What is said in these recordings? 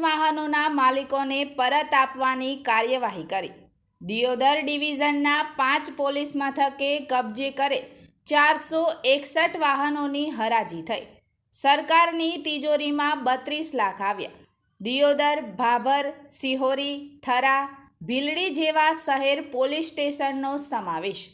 વાહનોના માલિકોને પરત આપવાની કાર્યવાહી કરી. દિયોદર ડિવિઝનના પાંચ પોલીસ મથકે કબજે કરે ચારસો એકસઠ વાહનોની હરાજી થઈ. સરકારની તિજોરીમાં બત્રીસ લાખ આવ્યા. દિયોદર, ભાભર, સિહોરી, થરા, ભીલડી જેવા શહેર પોલીસ સ્ટેશનનો સમાવેશ.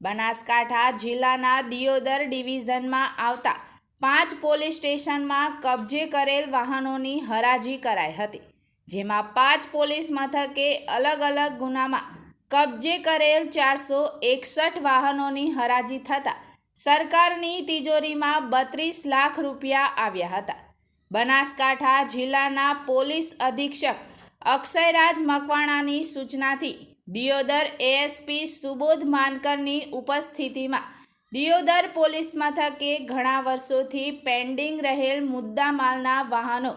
બનાસકાંઠા જિલ્લાના દિયોદર ડિવિઝનમાં આવતા પાંચ પોલીસ સ્ટેશનમાં કબજે કરેલ વાહનોની હરાજી કરાઈ હતી, જેમાં પાંચ પોલીસ મથકે અલગ અલગ ગુનામાં કબજે કરેલ ચારસો એકસઠ વાહનોની હરાજી થતાં સરકારની તિજોરીમાં બત્રીસ લાખ રૂપિયા આવ્યા હતા. બનાસકાંઠા જિલ્લાના પોલીસ અધિક્ષક અક્ષયરાજ મકવાણાની સૂચનાથી દિયોદર એએસપી સુબોધ માનકરની ઉપસ્થિતિમાં દિયોદર પોલીસ મથકે ઘણા વર્ષોથી પેન્ડિંગ રહેલ મુદ્દામાલના વાહનો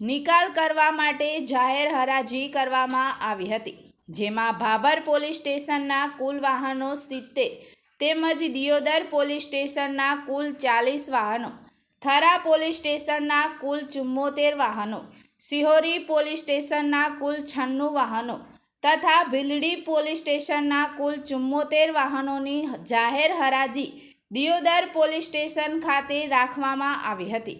નિકાલ કરવા માટે જાહેર હરાજી કરવામાં આવી હતી, જેમાં ભાભર પોલીસ સ્ટેશનના કુલ વાહનો સિત્તેર તેમજ દિયોદર પોલીસ સ્ટેશનના કુલ ચાલીસ વાહનો, થરા પોલીસ સ્ટેશનના કુલ ચુમ્મોતેર વાહનો, સિહોરી પોલીસ સ્ટેશનના કુલ છન્નું વાહનો તથા ભીલડી પોલીસ સ્ટેશનના કુલ ચુમ્મોતેર વાહનોની જાહેર હરાજી દિયોદર પોલીસ સ્ટેશન ખાતે રાખવામાં આવી હતી,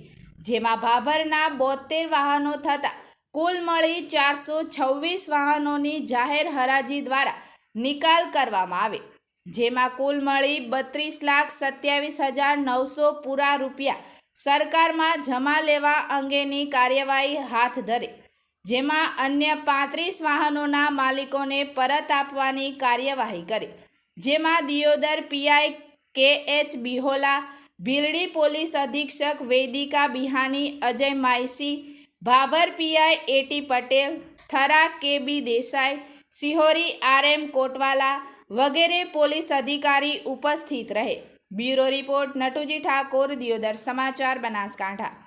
જેમાં ભાભરના બોતેર વાહનો થતાં કુલ મળી ચારસો છવ્વીસ વાહનોની જાહેર હરાજી દ્વારા નિકાલ કરવામાં આવે, જેમાં કુલ મળી બત્રીસ લાખ સત્યાવીસ હજાર નવસો પૂરા રૂપિયા સરકારમાં જમા લેવા અંગેની કાર્યવાહી હાથ ધરે જેમાં અન્ય પાંત્રીસ વાહનોના માલિકોને પરત આપવાની કાર્યવાહી કરી. જેમાં Deodar PI K H Bihola, Bhildi police અધિક્ષક Vedika Bihani, Ajay Maysi Bhabhar PI AT Patel, Thara K B Desai, Sihori RM Kotwala વગેરે પોલીસ અધિકારી ઉપસ્થિત રહે. બ્યુરો રિપોર્ટ નટુજી ઠાકોર, દિયોદર સમાચાર, બનાસકાંઠા.